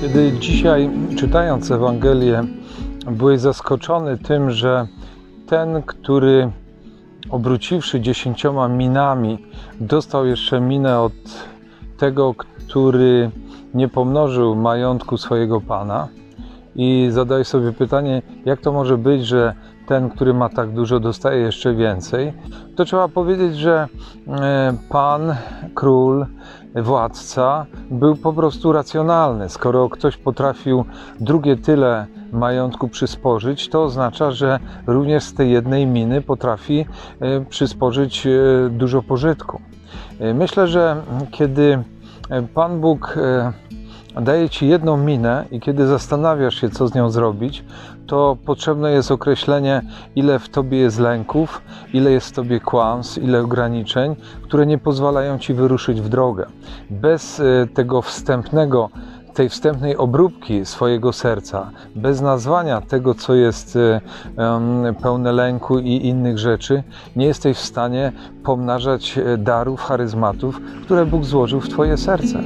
Kiedy dzisiaj, czytając Ewangelię, byłeś zaskoczony tym, że ten, który obróciwszy dziesięcioma minami, dostał jeszcze minę od tego, który nie pomnożył majątku swojego pana. I zadaj sobie pytanie, jak to może być, że ten, który ma tak dużo, dostaje jeszcze więcej? To trzeba powiedzieć, że e, pan, król, władca był po prostu racjonalny. Skoro ktoś potrafił drugie tyle majątku przysporzyć, to oznacza, że również z tej jednej miny potrafi e, przysporzyć e, dużo pożytku. Myślę, że kiedy Pan Bóg daje ci jedną minę i kiedy zastanawiasz się, co z nią zrobić, to potrzebne jest określenie, ile w tobie jest lęków, ile jest w tobie kłamstw, ile ograniczeń, które nie pozwalają ci wyruszyć w drogę. Bez e, tego wstępnego, tej wstępnej obróbki swojego serca, bez nazwania tego, co jest e, pełne lęku i innych rzeczy, nie jesteś w stanie pomnażać e, darów, charyzmatów, które Bóg złożył w twoje serce.